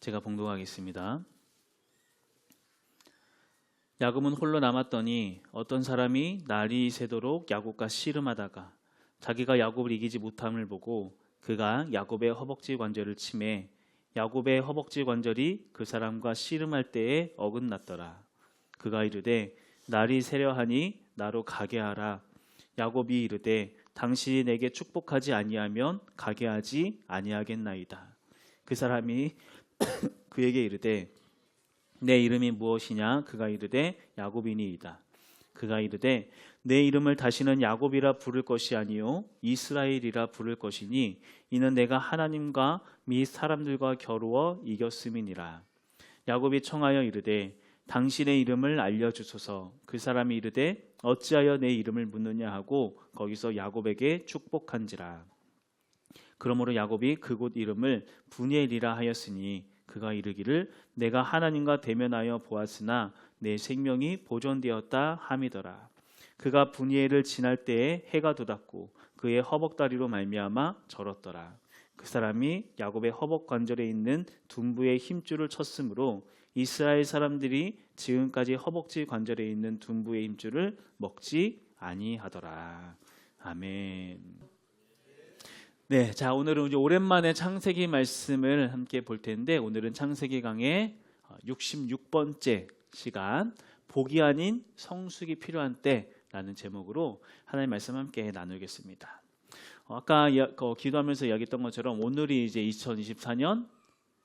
제가 봉독하겠습니다. 야곱은 홀로 남았더니 어떤 사람이 날이 새도록 야곱과 씨름하다가 자기가 야곱을 이기지 못함을 보고 그가 야곱의 허벅지 관절을 치매 야곱의 허벅지 관절이 그 사람과 씨름할 때에 어긋났더라. 그가 이르되 날이 새려하니 나로 가게 하라. 야곱이 이르되 당신이 내게 축복하지 아니하면 가게 하지 아니하겠나이다. 그 사람이 그에게 이르되 내 이름이 무엇이냐 그가 이르되 야곱이니이다. 그가 이르되 내 이름을 다시는 야곱이라 부를 것이 아니요 이스라엘이라 부를 것이니 이는 내가 하나님과 미 사람들과 겨루어 이겼음이니라. 야곱이 청하여 이르되 당신의 이름을 알려 주소서. 그 사람이 이르되 어찌하여 내 이름을 묻느냐 하고 거기서 야곱에게 축복한지라. 그러므로 야곱이 그곳 이름을 분이엘이라 하였으니 그가 이르기를 내가 하나님과 대면하여 보았으나 내 생명이 보존되었다 함이더라. 그가 분이엘을 지날 때에 해가 돋았고 그의 허벅다리로 말미암아 절었더라. 그 사람이 야곱의 허벅 관절에 있는 둔부의 힘줄을 쳤으므로 이스라엘 사람들이 지금까지 허벅지 관절에 있는 둔부의 힘줄을 먹지 아니하더라. 아멘. 네, 자 오늘은 이제 오랜만에 창세기 말씀을 함께 볼 텐데 오늘은 창세기 강의 66번째 시간 복이 아닌 성숙이 필요한 때라는 제목으로 하나님 말씀 함께 나누겠습니다. 어, 아까 어, 기도하면서 이야기했던 것처럼 오늘이 이제 2024년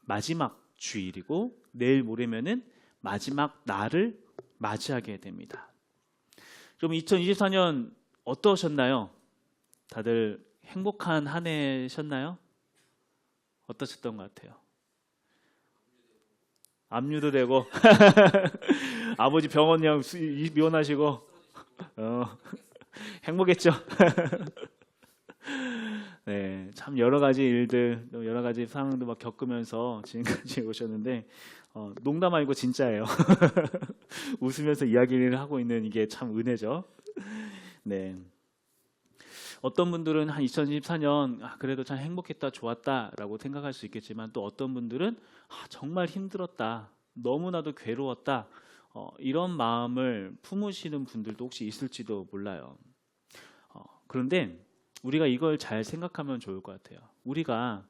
마지막 주일이고 내일 모레면은 마지막 날을 맞이하게 됩니다. 그럼 2024년 어떠셨나요? 다들 행복한 한 해셨나요? 어떠셨던 것 같아요? 압류도 되고 아버지 병원이랑 수- 이- 미혼하시고 어, 행복했죠. 네, 참 여러 가지 일들, 또 여러 가지 상황도 막 겪으면서 지금까지 오셨는데 어, 농담 아니고 진짜예요. 웃으면서 이야기를 하고 있는 이게 참 은혜죠. 네. 어떤 분들은 한 2024년 아, 그래도 참 행복했다, 좋았다라고 생각할 수 있겠지만 또 어떤 분들은 아, 정말 힘들었다, 너무나도 괴로웠다 어, 이런 마음을 품으시는 분들도 혹시 있을지도 몰라요. 어, 그런데 우리가 이걸 잘 생각하면 좋을 것 같아요. 우리가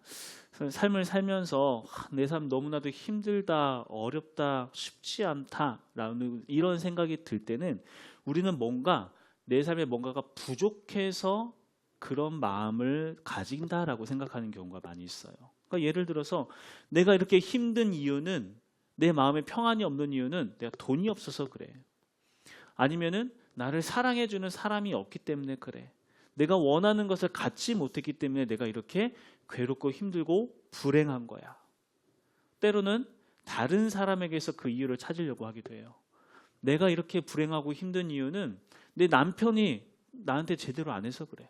삶을 살면서 아, 내삶 너무나도 힘들다, 어렵다, 쉽지 않다라는 이런 생각이 들 때는 우리는 뭔가 내 삶에 뭔가가 부족해서 그런 마음을 가진다라고 생각하는 경우가 많이 있어요. 그러니까 예를 들어서 내가 이렇게 힘든 이유는 내 마음에 평안이 없는 이유는 내가 돈이 없어서 그래. 아니면은 나를 사랑해 주는 사람이 없기 때문에 그래. 내가 원하는 것을 갖지 못했기 때문에 내가 이렇게 괴롭고 힘들고 불행한 거야. 때로는 다른 사람에게서 그 이유를 찾으려고 하기도 해요. 내가 이렇게 불행하고 힘든 이유는 내 남편이 나한테 제대로 안 해서 그래.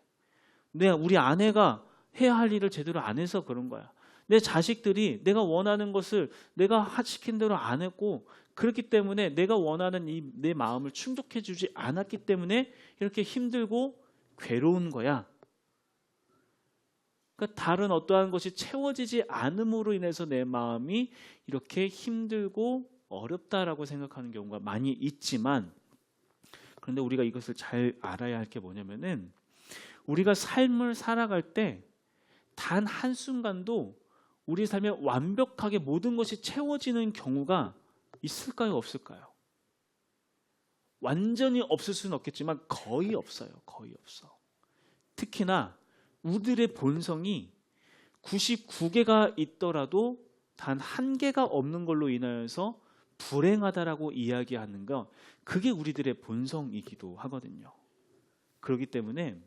내 우리 아내가 해야 할 일을 제대로 안 해서 그런 거야. 내 자식들이 내가 원하는 것을 내가 하- 시킨 대로 안 했고 그렇기 때문에 내가 원하는 이 내 마음을 충족해 주지 않았기 때문에 이렇게 힘들고 괴로운 거야. 그러니까 다른 어떠한 것이 채워지지 않음으로 인해서 내 마음이 이렇게 힘들고 어렵다라고 생각하는 경우가 많이 있지만 그런데 우리가 이것을 잘 알아야 할 게 뭐냐면은 우리가 삶을 살아갈 때 단 한순간도 우리 삶에 완벽하게 모든 것이 채워지는 경우가 있을까요? 없을까요? 완전히 없을 수는 없겠지만 거의 없어요. 거의 없어. 특히나 우리들의 본성이 99개가 있더라도 단 한 개가 없는 걸로 인하여서 불행하다라고 이야기하는 거 그게 우리들의 본성이기도 하거든요. 그렇기 때문에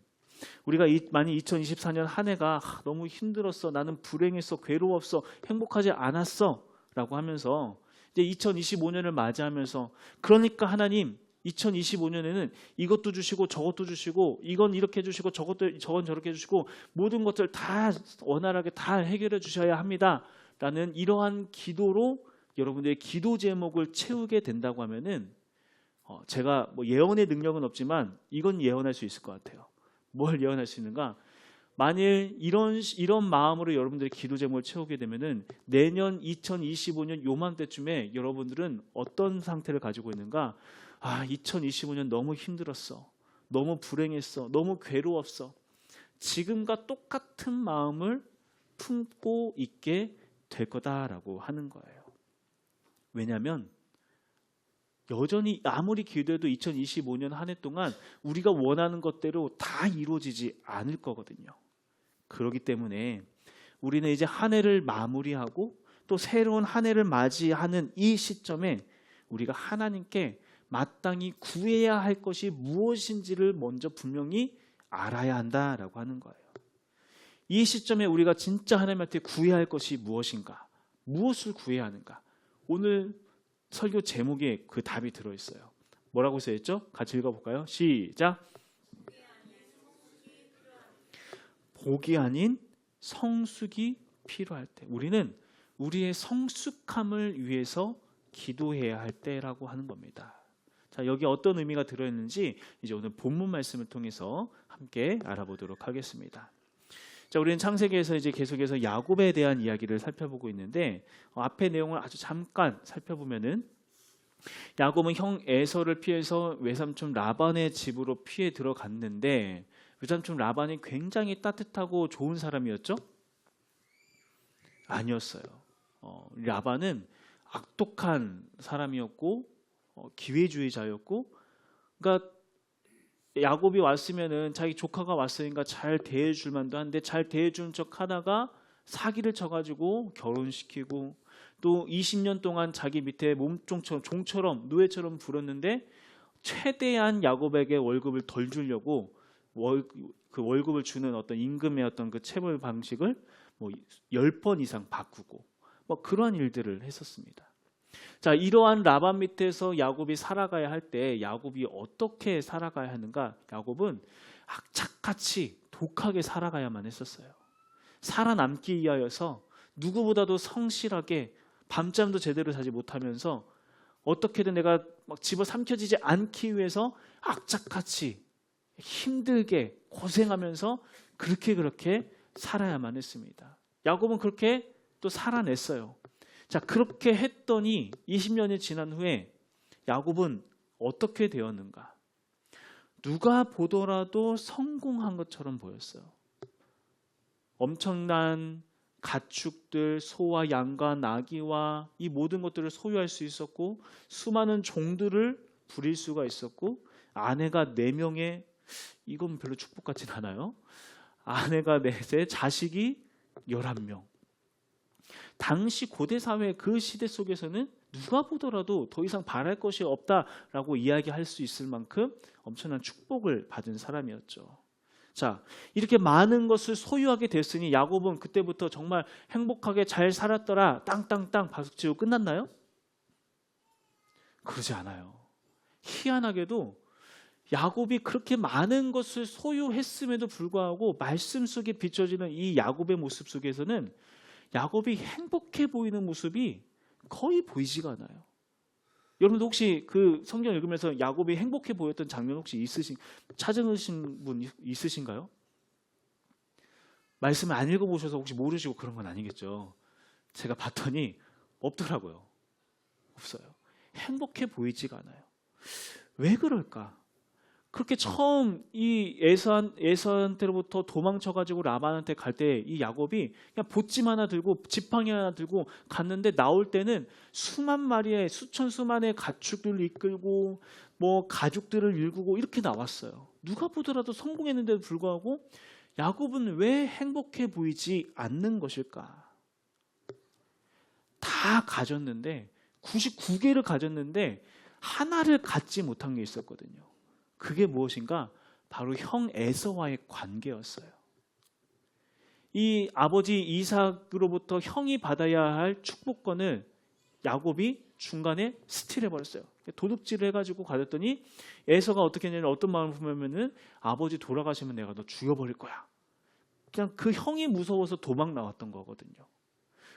우리가 이, 많이 2024년 한 해가 아, 너무 힘들었어. 나는 불행했어. 괴로웠어. 행복하지 않았어. 라고 하면서 이제 2025년을 맞이하면서 그러니까 하나님 2025년에는 이것도 주시고 저것도 주시고 이건 이렇게 해주시고 저것도 저건 저렇게 해주시고 모든 것들 다 원활하게 다 해결해 주셔야 합니다. 라는 이러한 기도로 여러분들의 기도 제목을 채우게 된다고 하면은 어, 제가 뭐 예언의 능력은 없지만 이건 예언할 수 있을 것 같아요. 뭘 예언할 수 있는가? 만일 이런 이런 마음으로 여러분들이 기도 제목을 채우게 되면은 내년 2025년 요맘때쯤에 여러분들은 어떤 상태를 가지고 있는가? 아, 2025년 너무 힘들었어. 너무 불행했어. 너무 괴로웠어. 지금과 똑같은 마음을 품고 있게 될 거다라고 하는 거예요. 왜냐하면 여전히 아무리 기도해도 2025년 한 해 동안 우리가 원하는 것대로 다 이루어지지 않을 거거든요. 그렇기 때문에 우리는 이제 한 해를 마무리하고 또 새로운 한 해를 맞이하는 이 시점에 우리가 하나님께 마땅히 구해야 할 것이 무엇인지를 먼저 분명히 알아야 한다라고 하는 거예요. 이 시점에 우리가 진짜 하나님한테 구해야 할 것이 무엇인가? 무엇을 구해야 하는가? 오늘 설교 제목에 그 답이 들어 있어요. 뭐라고 써 있죠? 같이 읽어 볼까요? 시작. 복이 아닌 성숙이 필요할 때 우리는 우리의 성숙함을 위해서 기도해야 할 때라고 하는 겁니다. 자, 여기 어떤 의미가 들어 있는지 이제 오늘 본문 말씀을 통해서 함께 알아보도록 하겠습니다. 자, 우리는 창세기에서 이제 계속해서 야곱에 대한 이야기를 살펴보고 있는데 어, 앞의 내용을 아주 잠깐 살펴보면은 야곱은 형 에서를 피해서 외삼촌 라반의 집으로 피해 들어갔는데 외삼촌 라반이 굉장히 따뜻하고 좋은 사람이었죠? 아니었어요. 어, 라반은 악독한 사람이었고 어, 기회주의자였고, 그러니까 야곱이 왔으면은 자기 조카가 왔으니까 잘 대해줄 만도 한데 잘 대해준 척 하다가 사기를 쳐가지고 결혼시키고 또 20년 동안 자기 밑에 몸종처럼 종처럼 노예처럼 부렸는데 최대한 야곱에게 월급을 덜 주려고 월, 그 월급을 주는 어떤 임금의 어떤 그 체벌 방식을 뭐 10번 이상 바꾸고 뭐 그러한 일들을 했었습니다. 자, 이러한 라반 밑에서 야곱이 살아가야 할 때 야곱이 어떻게 살아가야 하는가? 야곱은 악착같이 독하게 살아가야만 했었어요. 살아남기 위하여서 누구보다도 성실하게 밤잠도 제대로 자지 못하면서 어떻게든 내가 막 집어 삼켜지지 않기 위해서 악착같이 힘들게 고생하면서 그렇게 그렇게 살아야만 했습니다. 야곱은 그렇게 또 살아냈어요. 자, 그렇게 했더니 20년이 지난 후에 야곱은 어떻게 되었는가? 누가 보더라도 성공한 것처럼 보였어요. 엄청난 가축들, 소와 양과 나귀와 이 모든 것들을 소유할 수 있었고 수많은 종들을 부릴 수가 있었고 아내가 네 명의 이건 별로 축복 같진 않아요. 아내가 넷에 자식이 열한 명. 당시 고대 사회 그 시대 속에서는 누가 보더라도 더 이상 바랄 것이 없다라고 이야기할 수 있을 만큼 엄청난 축복을 받은 사람이었죠. 자, 이렇게 많은 것을 소유하게 됐으니 야곱은 그때부터 정말 행복하게 잘 살았더라. 땅땅땅 박수치고 끝났나요? 그러지 않아요. 희한하게도 야곱이 그렇게 많은 것을 소유했음에도 불구하고 말씀 속에 비춰지는 이 야곱의 모습 속에서는 야곱이 행복해 보이는 모습이 거의 보이지가 않아요. 여러분도 혹시 그 성경 읽으면서 야곱이 행복해 보였던 장면 혹시 있으신 찾으신 분 있으신가요? 말씀을 안 읽어보셔서 혹시 모르시고 그런 건 아니겠죠. 제가 봤더니 없더라고요. 없어요. 행복해 보이지가 않아요. 왜 그럴까? 그렇게 처음 이 에서한 에서한테로부터 도망쳐가지고 라반한테 갈 때 이 야곱이 그냥 보찜 하나 들고 지팡이 하나 들고 갔는데 나올 때는 수만 마리의 수천 수만의 가축들을 이끌고 뭐 가죽들을 일구고 이렇게 나왔어요. 누가 보더라도 성공했는데도 불구하고 야곱은 왜 행복해 보이지 않는 것일까? 다 가졌는데 99개를 가졌는데 하나를 갖지 못한 게 있었거든요. 그게 무엇인가? 바로 형 에서와의 관계였어요. 이 아버지 이삭으로부터 형이 받아야 할 축복권을 야곱이 중간에 스틸해 버렸어요. 도둑질을 해가지고 가졌더니 에서가 어떻게 했냐면 어떤 마음을 품으면은 아버지 돌아가시면 내가 너 죽여버릴 거야. 그냥 그 형이 무서워서 도망 나왔던 거거든요.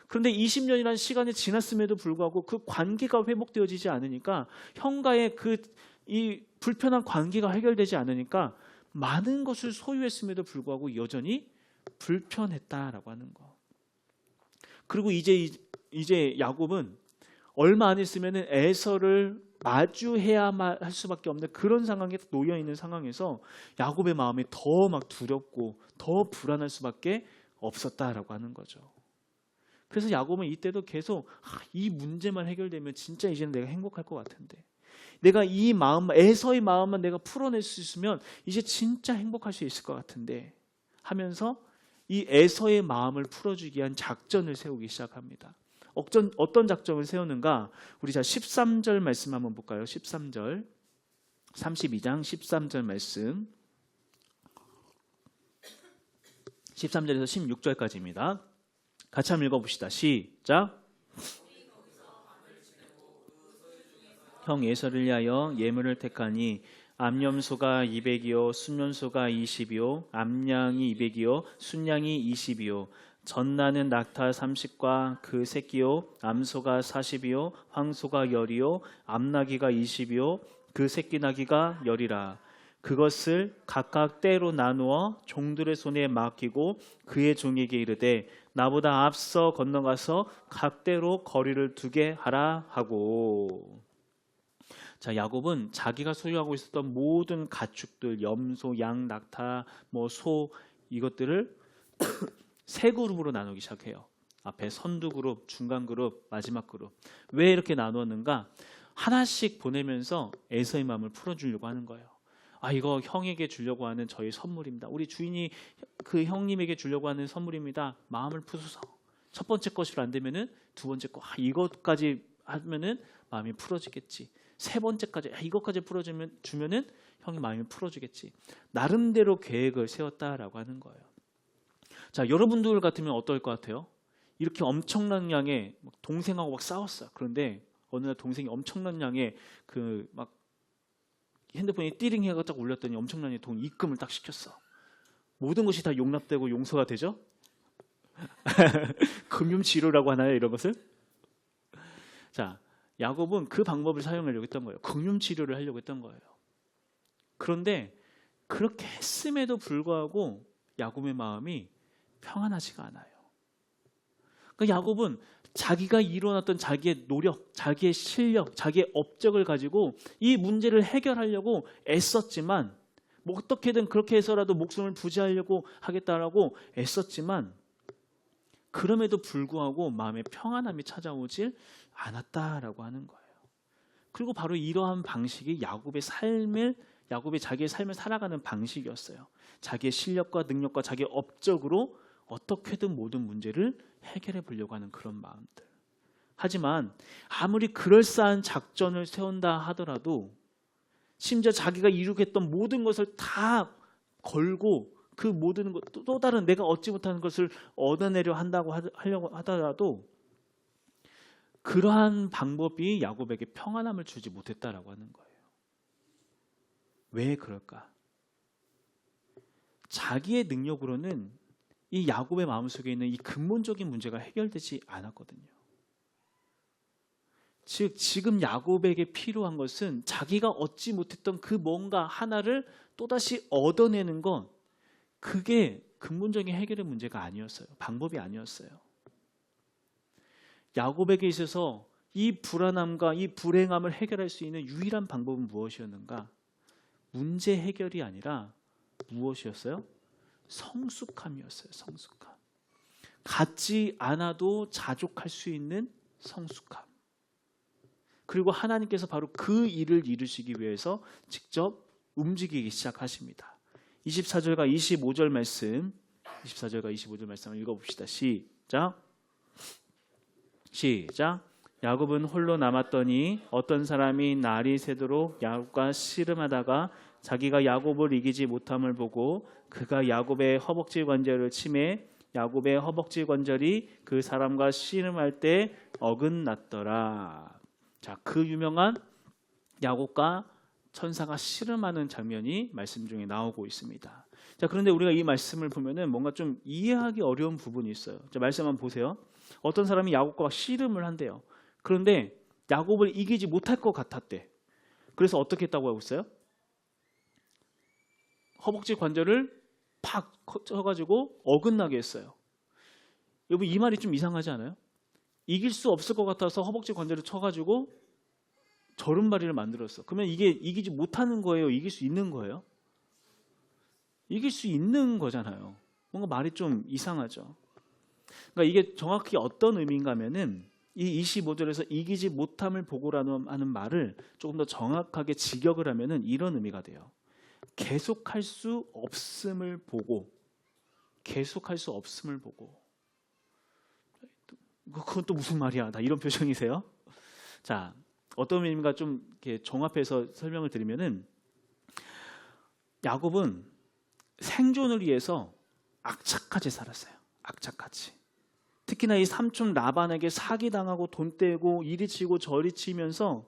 그런데 20년이라는 시간이 지났음에도 불구하고 그 관계가 회복되어지지 않으니까 형과의 그 이 불편한 관계가 해결되지 않으니까 많은 것을 소유했음에도 불구하고 여전히 불편했다라고 하는 거. 그리고 이제 이- 이제 야곱은 얼마 안 있으면은 에서를 마주해야만 할 수밖에 없는 그런 상황에 놓여 있는 상황에서 야곱의 마음이 더 막 두렵고 더 불안할 수밖에 없었다라고 하는 거죠. 그래서 야곱은 이때도 계속 아, 이 문제만 해결되면 진짜 이제는 내가 행복할 것 같은데 내가 이 마음 에서의 마음만 내가 풀어낼 수 있으면 이제 진짜 행복할 수 있을 것 같은데 하면서 이 에서의 마음을 풀어주기 위한 작전을 세우기 시작합니다. 어떤, 어떤 작전을 세우는가? 우리 자 13절 말씀 한번 볼까요? 13절. 32장 13절 말씀. 13절에서 16절까지입니다. 같이 한번 읽어봅시다. 시작. 형 예서를 위하여 예물을 택하니 암염소가 200이요 순염소가 20이요 암양이 200이요 순양이 20이요 전나는 낙타 30과 그 새끼요 암소가 40이요 황소가 10이요 암나기가 20이요 그 새끼 나기가 10이라. 그것을 각각 때로 나누어 종들의 손에 맡기고 그의 종에게 이르되 나보다 앞서 건너가서 각 때로 거리를 두게 하라 하고 자, 야곱은 자기가 소유하고 있었던 모든 가축들, 염소, 양, 낙타, 뭐 소 이것들을 세 그룹으로 나누기 시작해요. 앞에 선두 그룹, 중간 그룹, 마지막 그룹. 왜 이렇게 나누었는가? 하나씩 보내면서 에서의 마음을 풀어주려고 하는 거예요. 아, 이거 형에게 주려고 하는 저희 선물입니다. 우리 주인이 그 형님에게 주려고 하는 선물입니다. 마음을 푸소서. 첫 번째 것으로 안 되면은 두 번째 거. 아, 이것까지 하면은 마음이 풀어지겠지. 세 번째까지 아, 이것까지 풀어주면 주면은 형이 마음이 풀어주겠지. 나름대로 계획을 세웠다라고 하는 거예요. 자, 여러분들 같으면 어떨 것 같아요? 이렇게 엄청난 양의 막 동생하고 막 싸웠어요. 그런데 어느 날 동생이 엄청난 양의 그 막 핸드폰이 띠링 해가 딱 울렸더니 엄청난 돈 입금을 딱 시켰어. 모든 것이 다 용납되고 용서가 되죠? 금융 치료라고 하나요, 이런 것을? 자, 야곱은 그 방법을 사용하려고 했던 거예요. 금융 치료를 하려고 했던 거예요. 그런데 그렇게 했음에도 불구하고 야곱의 마음이 평안하지가 않아요. 그 야곱은 자기가 이뤄놨던 자기의 노력, 자기의 실력, 자기의 업적을 가지고 이 문제를 해결하려고 애썼지만 뭐 어떻게든 그렇게 해서라도 목숨을 부지하려고 하겠다라고 애썼지만 그럼에도 불구하고 마음의 평안함이 찾아오질 않았다라고 하는 거예요. 그리고 바로 이러한 방식이 야곱의 삶을 야곱이 자기의 삶을 살아가는 방식이었어요. 자기의 실력과 능력과 자기의 업적으로 어떻게든 모든 문제를 해결해 보려고 하는 그런 마음들. 하지만 아무리 그럴싸한 작전을 세운다 하더라도 심지어 자기가 이루겠던 모든 것을 다 걸고 그 모든 것, 또 다른 내가 얻지 못하는 것을 얻어내려 한다고 하, 하려고 하더라도 그러한 방법이 야곱에게 평안함을 주지 못했다라고 하는 거예요. 왜 그럴까? 자기의 능력으로는 이 야곱의 마음속에 있는 이 근본적인 문제가 해결되지 않았거든요. 즉 지금 야곱에게 필요한 것은 자기가 얻지 못했던 그 뭔가 하나를 또다시 얻어내는 건 그게 근본적인 해결의 문제가 아니었어요. 방법이 아니었어요. 야곱에게 있어서 이 불안함과 이 불행함을 해결할 수 있는 유일한 방법은 무엇이었는가? 문제 해결이 아니라 무엇이었어요? 성숙함이었어요. 성숙함. 갖지 않아도 자족할 수 있는 성숙함. 그리고 하나님께서 바로 그 일을 이루시기 위해서 직접 움직이기 시작하십니다. 24절과 25절 말씀, 24절과 25절 말씀을 읽어봅시다. 시작. 시작. 야곱은 홀로 남았더니 어떤 사람이 날이 새도록 야곱과 씨름하다가 자기가 야곱을 이기지 못함을 보고 그가 야곱의 허벅지 관절을 치매 야곱의 허벅지 관절이 그 사람과 씨름할 때 어긋났더라. 자, 그 유명한 야곱과 천사가 씨름하는 장면이 말씀 중에 나오고 있습니다. 자, 그런데 우리가 이 말씀을 보면은 뭔가 좀 이해하기 어려운 부분이 있어요. 자, 말씀 한번 보세요. 어떤 사람이 야곱과 씨름을 한대요. 그런데 야곱을 이기지 못할 것 같았대. 그래서 어떻게 했다고 하고 있어요? 허벅지 관절을 팍 쳐가지고 어긋나게 했어요. 여러분 이 말이 좀 이상하지 않아요? 이길 수 없을 것 같아서 허벅지 관절을 쳐가지고 절음발이를 만들었어. 그러면 이게 이기지 못하는 거예요? 이길 수 있는 거예요? 이길 수 있는 거잖아요. 뭔가 말이 좀 이상하죠. 그러니까 이게 정확히 어떤 의미인가 하면은 이 25절에서 이기지 못함을 보고라는 하는 말을 조금 더 정확하게 직역을 하면은 이런 의미가 돼요. 계속할 수 없음을 보고 계속할 수 없음을 보고 그건 또 무슨 말이야? 다 이런 표정이세요? 자, 어떤 의미인가 좀 이렇게 종합해서 설명을 드리면은 야곱은 생존을 위해서 악착같이 살았어요. 악착같이. 특히나 이 삼촌 라반에게 사기 당하고 돈 떼고 이리 치고 저리 치면서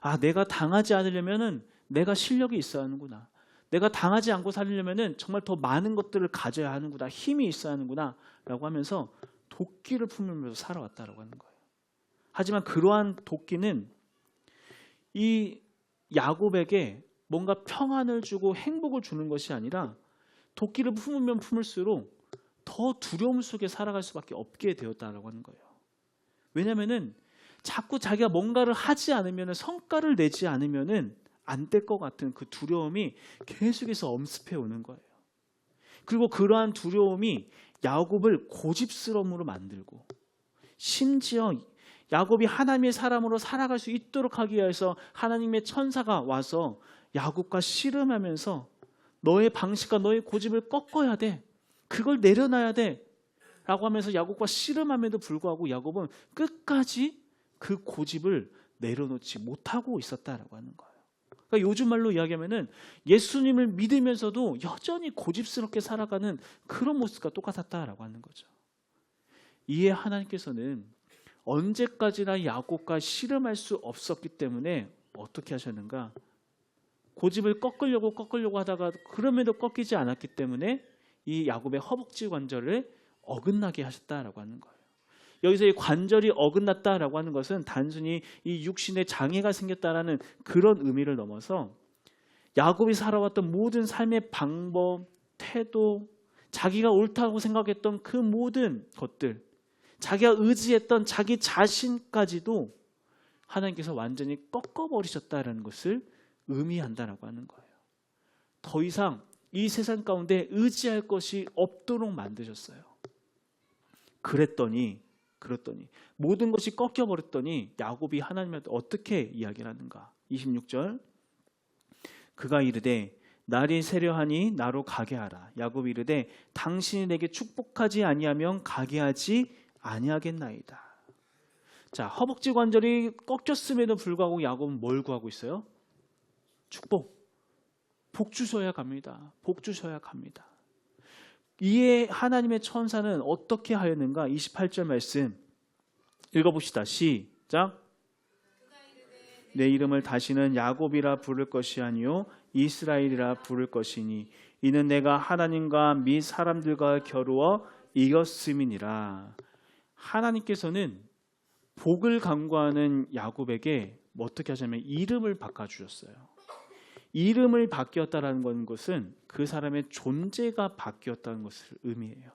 아 내가 당하지 않으려면은 내가 실력이 있어야 하는구나. 내가 당하지 않고 살려면은 정말 더 많은 것들을 가져야 하는구나. 힘이 있어야 하는구나라고 하면서 도끼를 품으면서 살아왔다라고 하는 거예요. 하지만 그러한 도끼는 이 야곱에게 뭔가 평안을 주고 행복을 주는 것이 아니라 도끼를 품으면 품을수록 더 두려움 속에 살아갈 수밖에 없게 되었다라고 하는 거예요. 왜냐하면은 자꾸 자기가 뭔가를 하지 않으면 성과를 내지 않으면은 안 될 것 같은 그 두려움이 계속해서 엄습해 오는 거예요. 그리고 그러한 두려움이 야곱을 고집스러움으로 만들고 심지어 야곱이 하나님의 사람으로 살아갈 수 있도록 하기 위해서 하나님의 천사가 와서 야곱과 씨름하면서 너의 방식과 너의 고집을 꺾어야 돼. 그걸 내려놔야 돼. 라고 하면서 야곱과 씨름함에도 불구하고 야곱은 끝까지 그 고집을 내려놓지 못하고 있었다라고 하는 거예요. 그러니까 요즘 말로 이야기하면은 예수님을 믿으면서도 여전히 고집스럽게 살아가는 그런 모습과 똑같았다라고 하는 거죠. 이에 하나님께서는 언제까지나 야곱과 씨름할 수 없었기 때문에 어떻게 하셨는가? 고집을 꺾으려고 꺾으려고 하다가 그럼에도 꺾이지 않았기 때문에 이 야곱의 허벅지 관절을 어긋나게 하셨다라고 하는 거예요. 여기서 이 관절이 어긋났다라고 하는 것은 단순히 이 육신에 장애가 생겼다라는 그런 의미를 넘어서 야곱이 살아왔던 모든 삶의 방법, 태도, 자기가 옳다고 생각했던 그 모든 것들, 자기가 의지했던 자기 자신까지도 하나님께서 완전히 꺾어버리셨다라는 것을 의미한다라고 하는 거예요. 더 이상 이 세상 가운데 의지할 것이 없도록 만드셨어요. 그랬더니 그랬더니 모든 것이 꺾여 버렸더니 야곱이 하나님한테 어떻게 이야기를 하는가? 26절 그가 이르되 날이 세려하니 나로 가게 하라. 야곱이 이르되 당신이 내게 축복하지 아니하면 가게 하지 아니하겠나이다. 자, 허벅지 관절이 꺾였음에도 불구하고 야곱은 뭘 구하고 있어요? 축복. 복 주셔야 갑니다. 복 주셔야 갑니다. 이에 하나님의 천사는 어떻게 하였는가? 28절 말씀 읽어봅시다. 시작. 내 이름을 다시는 야곱이라 부를 것이 아니요 이스라엘이라 부를 것이니 이는 내가 하나님과 및 사람들과 겨루어 이겼음이니라. 하나님께서는 복을 간구하는 야곱에게 뭐 어떻게 하냐면 이름을 바꿔 주셨어요. 이름을 바뀌었다라는 것은 그 사람의 존재가 바뀌었다는 것을 의미해요.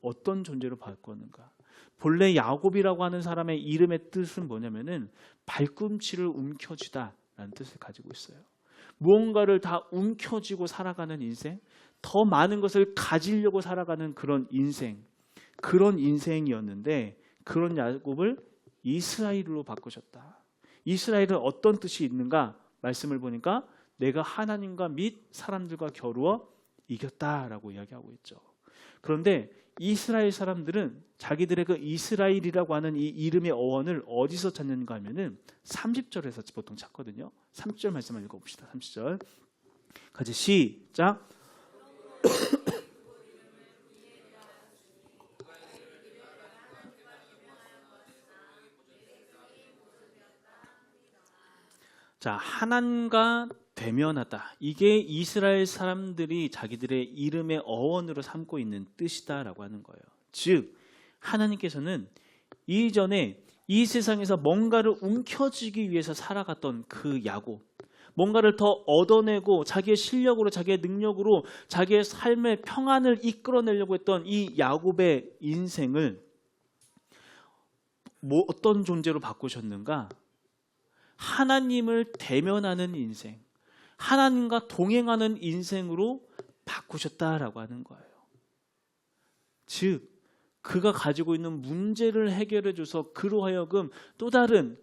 어떤 존재로 바꿨는가? 본래 야곱이라고 하는 사람의 이름의 뜻은 뭐냐면은 발꿈치를 움켜쥐다라는 뜻을 가지고 있어요. 무언가를 다 움켜쥐고 살아가는 인생, 더 많은 것을 가지려고 살아가는 그런 인생, 그런 인생이었는데 그런 야곱을 이스라엘로 바꾸셨다. 이스라엘은 어떤 뜻이 있는가? 말씀을 보니까 내가 하나님과 및 사람들과 겨루어 이겼다라고 이야기하고 있죠. 그런데 이스라엘 사람들은 자기들의 그 이스라엘이라고 하는 이 이름의 어원을 어디서 찾는가 하면은 30절에서 보통 찾거든요. 30절 말씀을 읽어봅시다. 30절. 같이 시작. 자, 하나님과 대면하다. 이게 이스라엘 사람들이 자기들의 이름의 어원으로 삼고 있는 뜻이다라고 하는 거예요. 즉, 하나님께서는 이전에 이 세상에서 뭔가를 움켜쥐기 위해서 살아갔던 그 야곱, 뭔가를 더 얻어내고 자기의 실력으로 자기의 능력으로 자기의 삶의 평안을 이끌어내려고 했던 이 야곱의 인생을 뭐 어떤 존재로 바꾸셨는가? 하나님을 대면하는 인생, 하나님과 동행하는 인생으로 바꾸셨다라고 하는 거예요. 즉, 그가 가지고 있는 문제를 해결해 줘서 그로 하여금 또 다른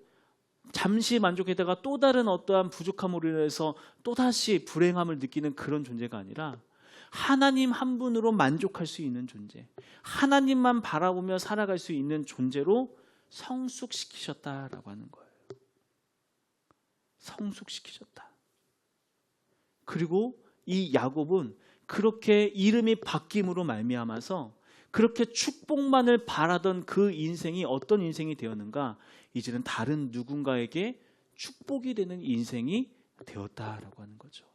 잠시 만족했다가 또 다른 어떠한 부족함으로 인해서 또다시 불행함을 느끼는 그런 존재가 아니라 하나님 한 분으로 만족할 수 있는 존재, 하나님만 바라보며 살아갈 수 있는 존재로 성숙시키셨다라고 하는 거예요. 성숙시키셨다. 그리고 이 야곱은 그렇게 이름이 바뀜으로 말미암아서 그렇게 축복만을 바라던 그 인생이 어떤 인생이 되었는가? 이제는 다른 누군가에게 축복이 되는 인생이 되었다라고 하는 거죠.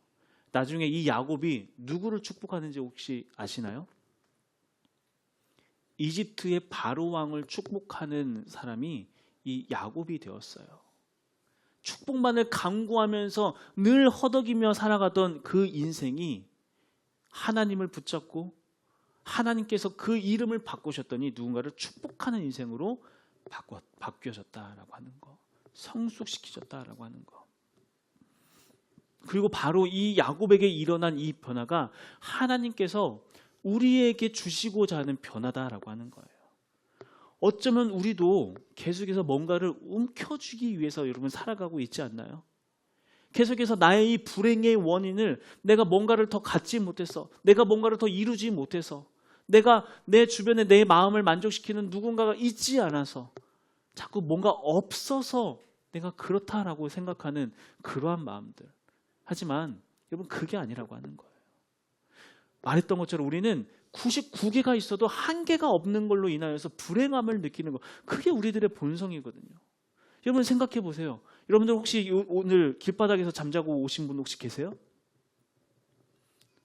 나중에 이 야곱이 누구를 축복하는지 혹시 아시나요? 이집트의 바로 왕을 축복하는 사람이 이 야곱이 되었어요. 축복만을 강구하면서 늘 허덕이며 살아가던 그 인생이 하나님을 붙잡고 하나님께서 그 이름을 바꾸셨더니 누군가를 축복하는 인생으로 바꿔, 바뀌어졌다라고 하는 거. 성숙시키셨다라고 하는 거. 그리고 바로 이 야곱에게 일어난 이 변화가 하나님께서 우리에게 주시고자 하는 변화다라고 하는 거예요. 어쩌면 우리도 계속해서 뭔가를 움켜쥐기 위해서 여러분 살아가고 있지 않나요? 계속해서 나의 이 불행의 원인을 내가 뭔가를 더 갖지 못해서, 내가 뭔가를 더 이루지 못해서, 내가 내 주변에 내 마음을 만족시키는 누군가가 있지 않아서, 자꾸 뭔가 없어서 내가 그렇다라고 생각하는 그러한 마음들. 하지만 여러분 그게 아니라고 하는 거예요. 말했던 것처럼 우리는 99개가 있어도 한 개가 없는 걸로 인하여서 불행함을 느끼는 거. 그게 우리들의 본성이거든요. 여러분 생각해 보세요. 여러분들 혹시 요- 오늘 길바닥에서 잠자고 오신 분 혹시 계세요?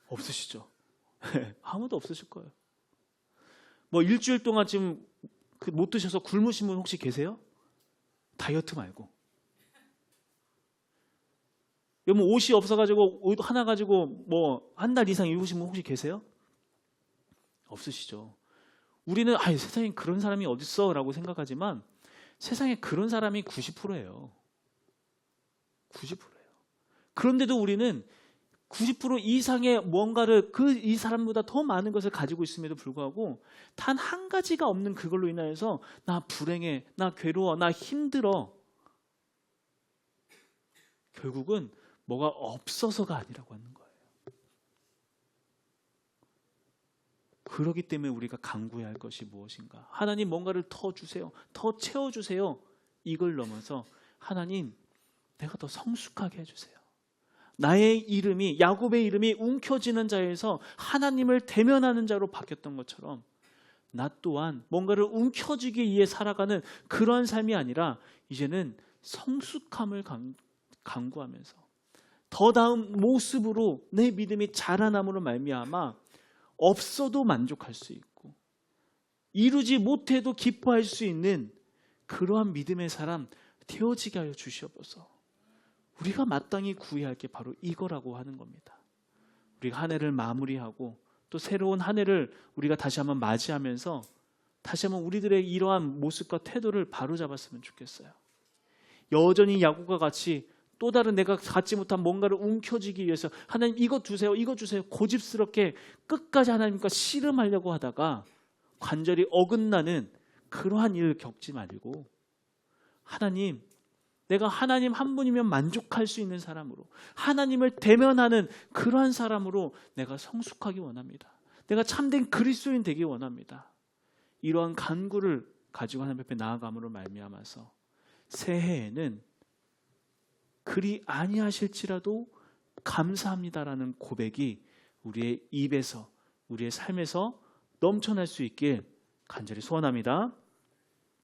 없으시죠? 아무도 없으실 거예요. 뭐 일주일 동안 지금 그못 드셔서 굶으신 분 혹시 계세요? 다이어트 말고. 여러분 옷이 없어가지고 옷 하나 가지고 뭐 한 달 이상 입으신 분 혹시 계세요? 없으시죠. 우리는 아 세상에 그런 사람이 어딨어 라고 생각하지만 세상에 그런 사람이 90%예요. 90%예요. 그런데도 우리는 90% 이상의 뭔가를 그 이 사람보다 더 많은 것을 가지고 있음에도 불구하고 단 한 가지가 없는 그걸로 인하여서 나 불행해, 나 괴로워, 나 힘들어. 결국은 뭐가 없어서가 아니라고 하는 거예요. 그러기 때문에 우리가 강구해야 할 것이 무엇인가? 하나님 뭔가를 더 주세요. 더 채워 주세요. 이걸 넘어서 하나님 내가 더 성숙하게 해 주세요. 나의 이름이 야곱의 이름이 움켜쥐는 자에서 하나님을 대면하는 자로 바뀌었던 것처럼 나 또한 뭔가를 움켜쥐기 위해 살아가는 그러한 삶이 아니라 이제는 성숙함을 강, 강구하면서 더 나은 모습으로 내 믿음이 자라남으로 말미암아 없어도 만족할 수 있고 이루지 못해도 기뻐할 수 있는 그러한 믿음의 사람 되어지게 하여 주시옵소서. 우리가 마땅히 구해야 할 게 바로 이거라고 하는 겁니다. 우리가 한 해를 마무리하고 또 새로운 한 해를 우리가 다시 한번 맞이하면서 다시 한번 우리들의 이러한 모습과 태도를 바로잡았으면 좋겠어요. 여전히 야구가 같이 또 다른 내가 갖지 못한 뭔가를 움켜쥐기 위해서 하나님 이거 주세요, 이거 주세요. 고집스럽게 끝까지 하나님과 씨름하려고 하다가 관절이 어긋나는 그러한 일을 겪지 말고 하나님 내가 하나님 한 분이면 만족할 수 있는 사람으로 하나님을 대면하는 그러한 사람으로 내가 성숙하기 원합니다. 내가 참된 그리스도인 되기 원합니다. 이러한 간구를 가지고 하나님 앞에 나아감으로 말미암아서 새해에는 그리 아니하실지라도 감사합니다라는 고백이 우리의 입에서 우리의 삶에서 넘쳐날 수 있길 간절히 소원합니다.